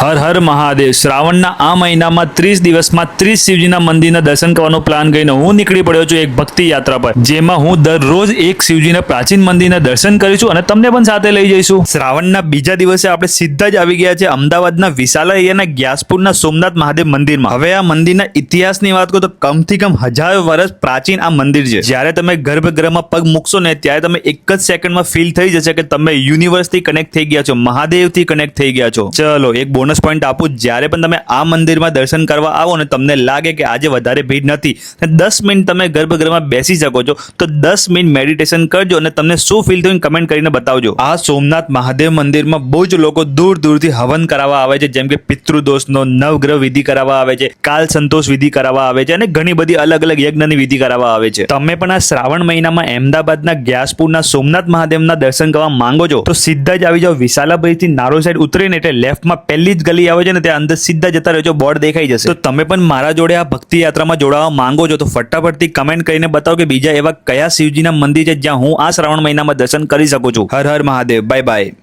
હર હર મહાદેવ. શ્રાવણના આ મહિનામાં ત્રીસ દિવસમાં ત્રીસ શિવજીના મંદિરના દર્શન કરવાનો પ્લાન કરીને હું નીકળી પડ્યો છું એક ભક્તિ યાત્રા પર. જેમાં હું દરરોજ એક શિવજીના પ્રાચીન મંદિરના દર્શન કરીશું અને તમને પણ સાથે લઈ જઈશું. શ્રાવણના બીજા દિવસે આપણે સીધા જ આવી ગયા છે અમદાવાદના વિશાલા એરિયાના ગ્યાસપુરના સોમનાથ મહાદેવ મંદિરમાં. હવે આ મંદિરના ઇતિહાસની વાત કરું તો કમથી કમ હજારો વર્ષ પ્રાચીન આ મંદિર છે. જ્યારે તમે ગર્ભગૃહમાં પગ મૂકશો ને ત્યારે તમે એક જ સેકન્ડમાં ફીલ થઈ જશે કે તમે યુનિવર્સથી કનેક્ટ થઈ ગયા છો, મહાદેવથી કનેક્ટ થઈ ગયા છો. ચલો, એક બોનસ પોઈન્ટ આપું. જ્યારે પણ તમે આ મંદિરમાં દર્શન કરવા આવો ને તમને લાગે કે આજે વધારે ભીડ નથી, ને દસ મિનિટ તમે ગર્ભગૃહમાં બેસી શકો છો, તો દસ મિનિટ મેડિટેશન કરજો અને તમને શું ફીલ થયું કમેન્ટ કરીને બતાવજો. આ સોમનાથ મહાદેવ મંદિરમાં બહુ જ લોકો દૂર દૂરથી હવન કરાવવા આવે છે, જેમ કે પિતૃદોષનો નવગ્રહ વિધિ કરાવવા આવે છે, કાલ સંતોષ વિધિ કરાવવા આવે છે અને ઘણી બધી અલગ અલગ યજ્ઞની વિધિ કરાવવા આવે છે. તમે પણ આ શ્રાવણ મહિનામાં અમદાવાદના ગ્યાસપુરના સોમનાથ મહાદેવના દર્શન કરવા માંગો છો, તો સીધા જ આવી જાઓ વિશાલાભાઈથી નારો સાઈડ ઉતરીને એટલે લેફ્ટમાં પહેલી જ ગલી આવે છે ને ત્યાં અંદર સીધા જતા રહેજો બોર્ડ દેખાઈ જશે. તો તમે પણ મારા જોડે આ ભક્તિ યાત્રામાં જોડાવા માંગો છો, તો ફટાફટથી કમેન્ટ કરીને બતાવો કે બીજા એવા કયા શિવજીના મંદિર છે જ્યાં હું આ શ્રાવણ મહિનામાં દર્શન કરી શકું છું. હર હર મહાદેવ. Bye bye